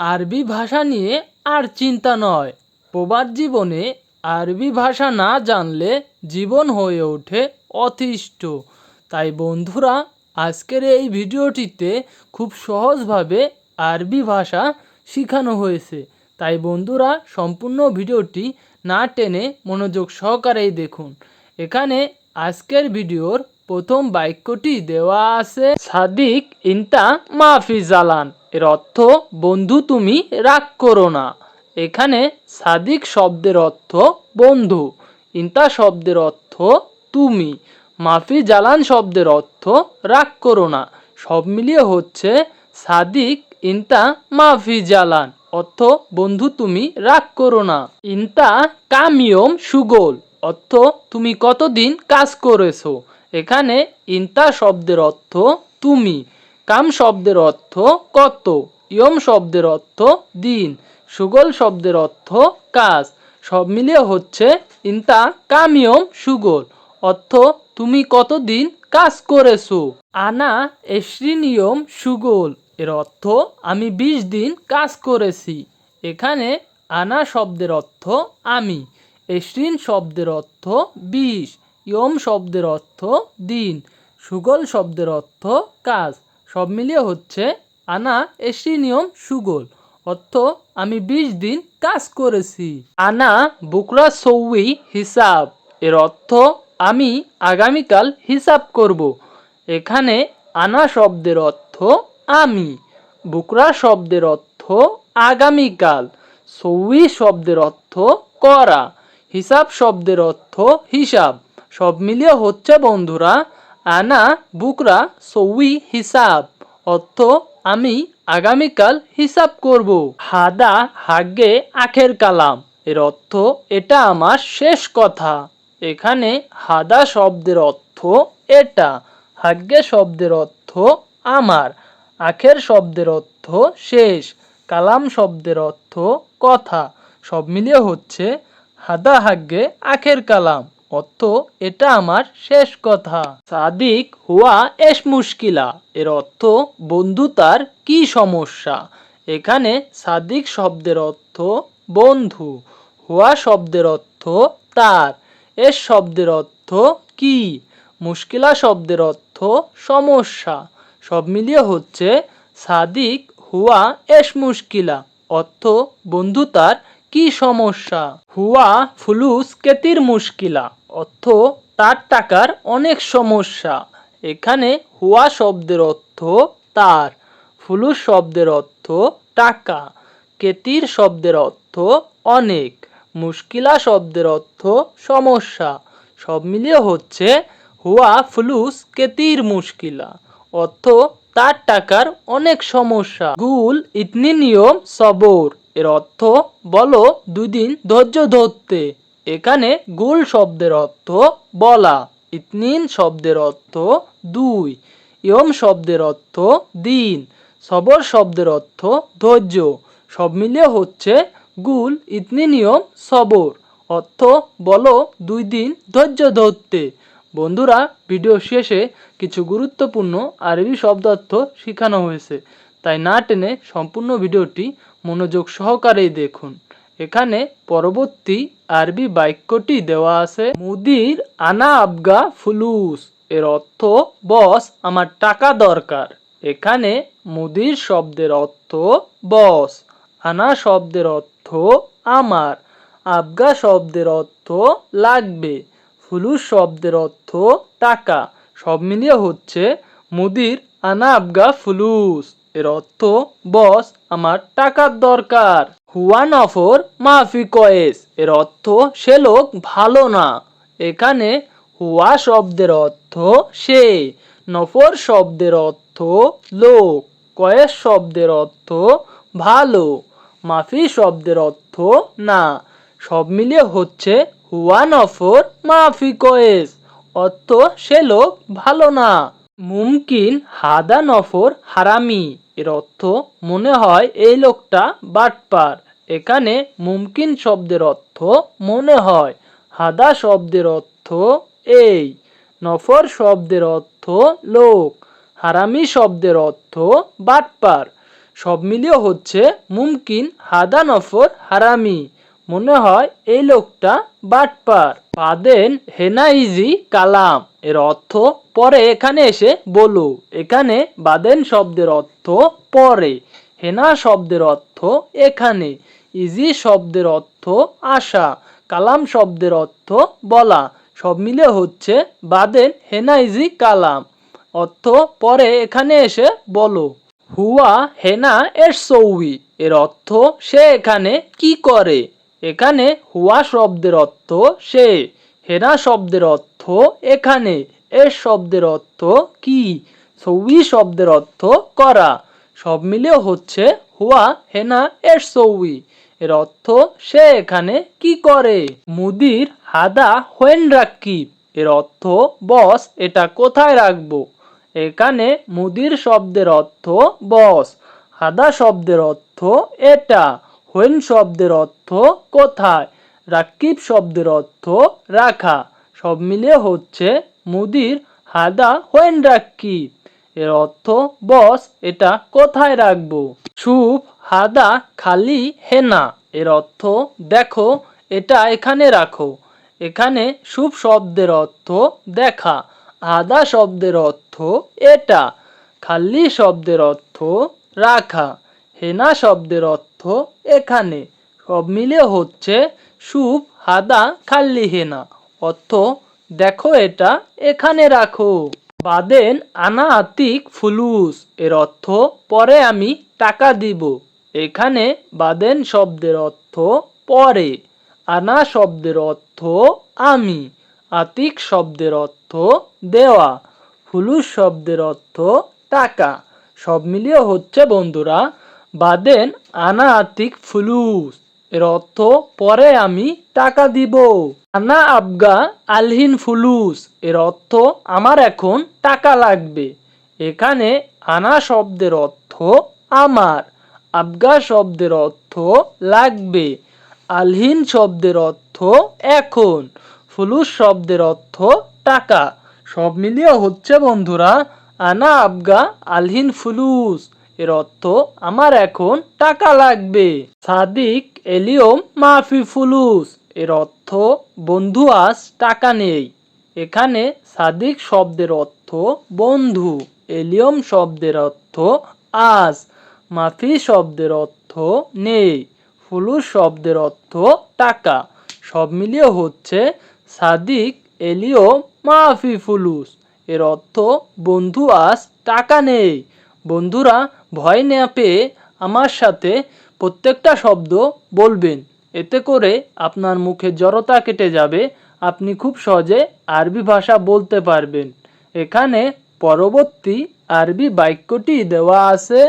আরবি ভাষা নিয়ে আর চিন্তা নয়। প্রবাদ জীবনে আরবি ভাষা না জানলে জীবন হয়ে ওঠে অতিষ্ঠ। তাই বন্ধুরা, আজকের এই ভিডিওটিতে খুব সহজভাবে আরবি ভাষা শেখানো হয়েছে। তাই বন্ধুরা, সম্পূর্ণ ভিডিওটি না টেনে মনোযোগ সহকারেই দেখুন। এখানে আজকের ভিডিওর প্রথম বাক্যটি দেওয়া আছে, সাদিক ইনতা মাফি জালান। এর অর্থ, বন্ধু তুমি রাগ করো না। এখানে সাদিক শব্দের অর্থ, বন্ধু। ইনতা শব্দের অর্থ, তুমি। মাফি জালান শব্দের অর্থ, রাগ করো না। সব মিলিয়ে হচ্ছে সাদিক, ইনতা মাফি জালান, অর্থ, বন্ধু তুমি রাগ করো না। ইনতা কামিয়ম সুগোল, অর্থ, তুমি কতদিন কাজ করেছ? এখানে ইনতা শব্দের অর্থ, তুমি। কাম শব্দের অর্থ কত, ইয়ম শব্দের অর্থ দিন, সুগল শব্দের অর্থ কাজ, সব মিলিয়ে হচ্ছে ইনতা কামিয়ম সুগল, অর্থ তুমি কতদিন কাজ করেছ? আনা এশ্রিনিয়ম সুগল, এর অর্থ আমি বিশ দিন কাজ করেছি, এখানে আনা শব্দের অর্থ আমি এশ্রিন শব্দের অর্থ বিশ, ইয়ম শব্দের অর্থ দিন, সুগল শব্দের অর্থ কাজ সব মিলিয়ে হচ্ছে আনা এসি নিয়ম সুগল, অর্থ আমি বিশ দিন কাজ করেছি। আনা বুকরা সৌই হিসাব, এর অর্থ আমি আগামীকাল হিসাব করব। এখানে আনা শব্দের অর্থ আমি, বুকরা শব্দের অর্থ আগামীকাল, সৌই শব্দের অর্থ করা, হিসাব শব্দের অর্থ হিসাব। সব মিলিয়ে হচ্ছে বন্ধুরা আনা বুকরা সৌই হিসাব, অর্থ আমি আগামীকাল হিসাব করব। হাদা হাগ্গে আখের কালাম, এর অর্থ এটা আমার শেষ কথা। এখানে হাদা শব্দের অর্থ এটা হাগ্গে শব্দের অর্থ আমার, আখের শব্দের অর্থ শেষ, কালাম শব্দের অর্থ কথা, সব মিলিয়ে হচ্ছে হাদা হাগ্গে আখের কালাম। অর্থ, এটা আমার শেষ কথা। সাদিক হুয়া এস মুশকিলা। এর অর্থ, বন্ধু তার কি সমস্যা? এখানে সাদিক শব্দের অর্থ, বন্ধু। হুয়া শব্দের অর্থ, তার। এস শব্দের অর্থ, কি? মুশকিলা শব্দের অর্থ, সমস্যা। সব মিলিয়ে হচ্ছে, সাদিক হুয়া এস মুশকিলা। অর্থ, বন্ধু তার কি সমস্যা? হুয়া ফুলুস কেতির মুশকিলা। অর্থ তার টাকার অনেক সমস্যা। এখানে হুয়া শব্দের অর্থ তার ফুলুস শব্দের অর্থ টাকা, কেতির শব্দের অর্থ অনেক, মুশকিলা শব্দের অর্থ সমস্যা। সব মিলিয়ে হচ্ছে হুয়া, ফুলুস, কেতির মুশকিলা। অর্থ তার টাকার অনেক সমস্যা। গুল, ইতনি নিয়ম, সবর, এর অর্থ বলো দুই দিন ধৈর্য ধরতে। এখানে গুল শব্দের অর্থ বলা, ইতনিন শব্দের অর্থ দুই, ইয়ম শব্দের অর্থ দিন, সবর শব্দের অর্থ ধৈর্য, সব মিলিয়ে হচ্ছে গুল ইতনি নিয়ম সবর, অর্থ বলো দুই দিন ধৈর্য ধরতে। বন্ধুরা, ভিডিও শেষে কিছু গুরুত্বপূর্ণ আরবি শব্দার্থ শেখানো হয়েছে, তাই না টেনে সম্পূর্ণ ভিডিওটি মনোযোগ সহকারেই দেখুন। এখানে পরবর্তী আরবি বাক্যটি দেওয়া আছে, মুদির আনা আবগা ফুলুস। এর অর্থ, বস, আমার টাকা দরকার। এখানে মুদির শব্দের অর্থ, বস। আনা শব্দের অর্থ, আমার। আবগা শব্দের অর্থ, লাগবে। ফুলুস শব্দের অর্থ, টাকা। সব মিলিয়ে হচ্ছে, মুদির আনা আবগা ফুলুস। এর অর্থ, বস, আমার টাকার দরকার। হুয়া নফর মাফি কয়েস। এর অর্থ, সে লোক ভালো না। এখানে হুয়া শব্দের অর্থ, সে। নফর শব্দের অর্থ, লোক। কয়েস শব্দের অর্থ, ভালো। মাফি শব্দের অর্থ, না। সব মিলিয়ে হচ্ছে হুয়া নফর মাফি কয়েস। অর্থ, সে লোক ভালো না। মুমকিন হাদা নফর হারামি। এর অর্থ, মনে হয় এই লোকটা বাটপার। এখানে মুমকিন শব্দের অর্থ মনে হয়। হাদা শব্দের অর্থ এই। নফর শব্দের অর্থ লোক। হারামি শব্দের অর্থ বাটপার। সব মিলিয়ে হচ্ছে মুমকিন, হাদা, নফর, হারামি। মনে হয় এই লোকটা বাটপার। বাদেন হেনাইজি কালাম। এর অর্থ পরে এখানে এসে বলো। এখানে বাদেন শব্দের অর্থ পরে। হেনা শব্দের অর্থ এখানে। ইজি শব্দের অর্থ আশা, কালাম শব্দের অর্থ বলা। সব মিলে হচ্ছে বাদেন হেনা ইজি কালাম। অর্থ পরে এখানে এসে বলো। হুয়া হেনা এর সৌই এর অর্থ সে এখানে কি করে? এখানে হুয়া শব্দের অর্থ সে, হেনা শব্দের অর্থ এখানে, এর শব্দের অর্থ কি? সৌই শব্দের অর্থ করা। সব মিলিয়ে হচ্ছে হুয়া হেনা এর সৌই। এর অর্থ, সে এখানে কি করে? মুদির হাদা হোয়েন রাকিব এর অর্থ, বস, এটা কোথায় রাখব? এখানে মুদির শব্দের অর্থ, বস। হাদা শব্দের অর্থ, এটা। হোয়েন শব্দের অর্থ, কোথায়? রাকিব শব্দের অর্থ, রাখা। সব মিলিয়ে হচ্ছে মুদির হাদা হোয়েন রাকিব এর অর্থ, বস, এটা কোথায় রাখব? সুপ, হাদা, খালি, হেনা। এর অর্থ, দেখো, এটা এখানে রাখো। এখানে শুভ শব্দের অর্থ, দেখা। আদা শব্দের অর্থ, এটা। খালি শব্দের অর্থ, রাখা। হেনা শব্দের অর্থ, এখানে। সব মিলে হচ্ছে শুভ হাদা খাল্লি হেনা। অর্থ, দেখো, এটা এখানে রাখো। বাদেন আনা আতিক ফুলুস। এর অর্থ, পরে আমি টাকা দিব। এখানে বাদেন শব্দের অর্থ, পরে। আনা শব্দের অর্থ, আমি। আতিক শব্দের অর্থ, দেওয়া। ফুলুস শব্দের অর্থ, টাকা। সব মিলিয়ে হচ্ছে, বন্ধুরা, বাদেন আনা আতিক ফুলুস। এর অর্থ, পরে আমি টাকা দিব। আনা আবগা আলহিন ফুলুস, এর অর্থ, আমার এখন টাকা লাগবে। এখানে আনা শব্দের অর্থ, আমার। আবগা শব্দের অর্থ, লাগবে। আলহিন শব্দের অর্থ, এখন। ফুলুস শব্দের অর্থ, টাকা। সব মিলিয়ে হচ্ছে, বন্ধুরা, আনা আবগা আলহিন ফুলুস। এর অর্থ, আমার এখন টাকা লাগবে। সাদিক এলিয়ম মাফি ফুলুস। এর অর্থ, বন্ধু, আজ টাকা নেই। এখানে সাদিক শব্দের অর্থ, বন্ধু। এলিয়ম শব্দের অর্থ, আজ। মাফি শব্দের অর্থ, নেই। ফুলুস শব্দের অর্থ, টাকা। সব মিলিয়ে হচ্ছে, সাদিক এলিও মাফি ফুলুস। এর অর্থ, বন্ধু, আজ টাকা নেই। বন্ধুরা ভয় না পেয়ে আমার সাথে প্রত্যেকটা শব্দ বলবেন। এতে করে আপনার মুখে জড়তা কেটে যাবে। আপনি খুব সহজে আরবি ভাষা বলতে পারবেন। এখানে পরবর্তী আরবি বাক্যটি দেওয়া আছে।